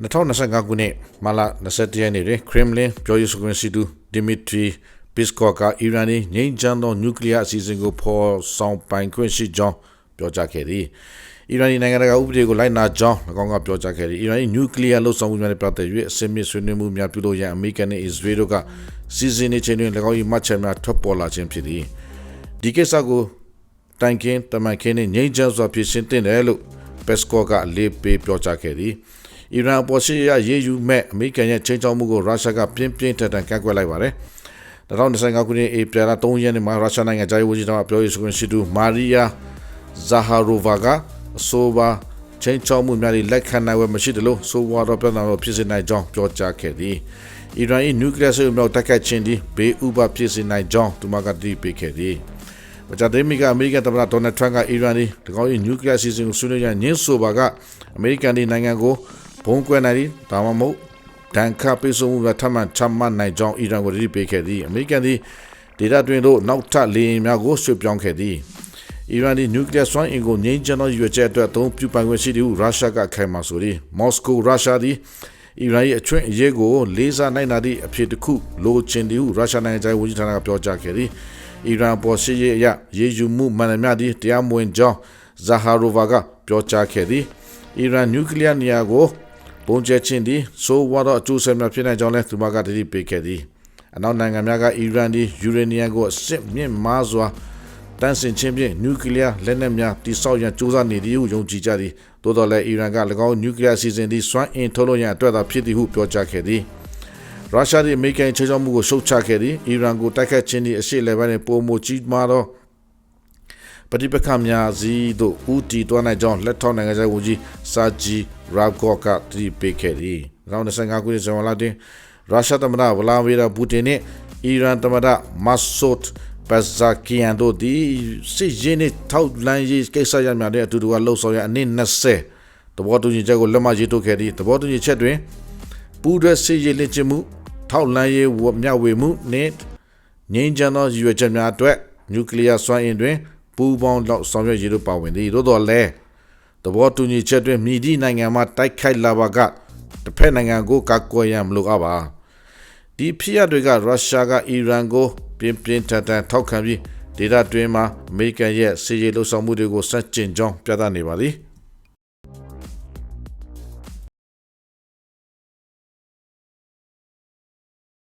2025ခုနှစ်မလ21ရက်နေ့တွင်ခရမ်လင်ပြောရေးဆိုခွင့်ရှိသူဒီမီထရီပစ်ကော့ကအီရန်၏ငြိမ်းချမ်းသောနျူကလ িয়ার အစီအစဉ်ကိုဖော်ဆောင်ပိုင်ခွင့်ရှိကြောင်းပြောကြားခဲ့သည်အီရန်၏နိုင်ငံတကာဥပဒေကိုလိုက်နာကြောင်း၎င်းကပြောကြားခဲ့သည်အီရန်၏နျူကလ িয়ার လှုပ်ဆောင်မှုများနဲ့ပတ်သက်၍အစင်းမြစ်ဆွေးနွေးမှုများပြုလုပ်ရန်အမေရိကန်နှင့်အစ္စရေးတို့ကစီစဉ်နေခြင်းတွင်၎င်း၏မှတ်ချက်များထွက်ပေါ်လာခြင်းဖြစ်သည်ဒီကိစ္စကိုတိုင်ကင်းတမန်ခင်းနှင့်ငြိမ်းချမ်းစွာဖြေရှင်းသင့်တယ်လို့ပက်စကော့ကအလေးပေးပြောကြားခဲ့သည် အီရန်အပေါ်ရှိရရေးယူမဲ့အမေရိကန်ရဲ့ချိန်ချောက်မှုကိုရုရှားကပြင်းပြင်းထန်ထန်ကန့်ကွက်လိုက်ပါတယ်2025ခုနှစ်ဧပြီလ3ရက်နေ့မှာရုရှားနိုင်ငံဂျာယီဝကြီးတော်ပြောရေးဆိုခွင့်ရှိသူမာရီယာဇာဟာရိုဗာကအဆိုပါချိန်ချောက်မှုများလက်ခံနိုင်ဝယ်မရှိတယ်လို့ဆိုဝါတော့ပြန်တော်ဖြစ်စေနိုင်ကြောင်းပြောကြားခဲ့သည်အီရန်၏နျူကလ িয়ার ဆွေးနွေးမှုတက်ခတ်ခြင်းသည်ဘေးဥပဖြစ်စေနိုင်ကြောင်းသူမကတည်ပေးခဲ့သည်မကြတဲ့မိကအမေရိကန်သမ္မတဒေါ်နယ်ထရန့်ကအီရန်ဒီတကောင်းရဲ့နျူကလ িয়ার စီစဉ်ကိုဆွေးနွေးရညင်းဆိုပါကအမေရိကန်ဒီနိုင်ငံကို ဘုံကွဲနိုင်သည်ဒါမှမဟုတ်ဒဏ်ခတ်ပိတ်ဆို့မှုများထပ်မံချမှတ်နိုင်ကြောင်းအီရန်ကိုရည်ပေးခဲ့သည်အမေရိကန်သည်ဒေတာတွင်တို့နောက်ထပ်လေယာဉ်များကိုရွှေ့ပြောင်းခဲ့သည်အီရန်ဒီနျူကလ িয়ার စွမ်းအင်ကိုငြိမ်းချမ်းသောရွေချက်အတွက်အသုံးပြုပိုင်ခွင့်ရှိသည်ဟုရုရှားကခိုင်မာဆိုသည်မော်စကိုရုရှားသည်အီရန်ရဲ့အချွင့်အရေးကိုလေးစားနိုင်တာသည့်အဖြစ်တစ်ခုလိုချင်သည်ဟုရုရှားနိုင်ငံသားဝန်ကြီးဌာနကပြောကြားခဲ့သည်အီရန်ပေါ်ရှိရေးအရရေယူမှုမှန်သမျှသည်တရားမဝင်ကြောင်းဇာဟာရိုဗာကပြောကြားခဲ့သည်အီရန်နျူကလ িয়ার နေရာကို ပုံကျဲခြင်းသည်ဆိုဝါတော့အကျိုးဆက်များဖြစ်နိုင်ကြောင်းလည်းသူမကတတိပေးခဲ့သည်အနောက်နိုင်ငံများကအီရန်သည်ယူရေနီယံကိုအစစ်မြင့်မားစွာတန်းစင်ခြင်းဖြင့်နျူကလ িয়ার လက်နက်များတိစောက်ရန်စ조사နေသည်ဟုယုံကြည်ကြသည်သို့တော်လည်းအီရန်က၎င်းနျူကလ িয়ার စီစဉ်သည့်စွမ်းအင်ထုတ်လုပ်ရန်အတွက်သာဖြစ်သည်ဟုပြောကြားခဲ့သည်ရုရှားသည်အမေရိကန်ချေချောမှုကိုရှုတ်ချခဲ့သည်အီရန်ကိုတိုက်ခတ်ခြင်းသည်အရှိလေပိုင်းနှင့်ပုံမကြီးမားသော ပဋိပက္ခများစီတို့ဦးတည်တွားနိုင်ကြောင်းလက်ထောက်နိုင်ငံခြားဝန်ကြီးစာဂျီရာကော့ကတည်ပေးခဲ့သည်2025ခုနှစ်ဇွန်လတွင်ရုရှားသမ္မတဗလာဗီရာပူတင်နှင့်အီရန်သမ္မတမတ်ဆုတ်ပဇာကီယန်တို့သည်စစ်ရေးနှင့်ထောက်လန်းရေးကိစ္စရပ်များတဲ့အတူတူကလှုပ်ဆောင်ရအနည်း20သဘောတူညီချက်ကိုလက်မှတ်ရေးထိုးခဲ့သည်သဘောတူညီချက်တွင်ပူးတွဲစစ်ရေးလက်ကျမှုထောက်လန်းရေးဝမျှဝေမှုနှင့်ငြိမ်းချမ်းသောရည်ရွယ်ချက်များအတွက်နျူကလ িয়ার စွမ်းအင်တွင် ပူးပေါင်းလောက်ဆောင်ရွက်ရေးတို့ပါဝင်သည်သို့တော်လည်းသဘောတူညီချက်တွင်မြည်သည့်နိုင်ငံမှတိုက်ခိုက်လာပါကတစ်ဖက်နိုင်ငံကိုကာကွယ်ရန်မလိုအပ်ပါဒီဖြစ်ရပ်တွေကရုရှားကအီရန်ကိုပြင်းပြင်းထန်ထန်ထောက်ခံပြီးဒေသတွင်းမှာအမေရိကန်ရဲ့စစ်ရေးလှုပ်ဆောင်မှုတွေကိုစတင်ကြောင်းပြသနေပါသည်။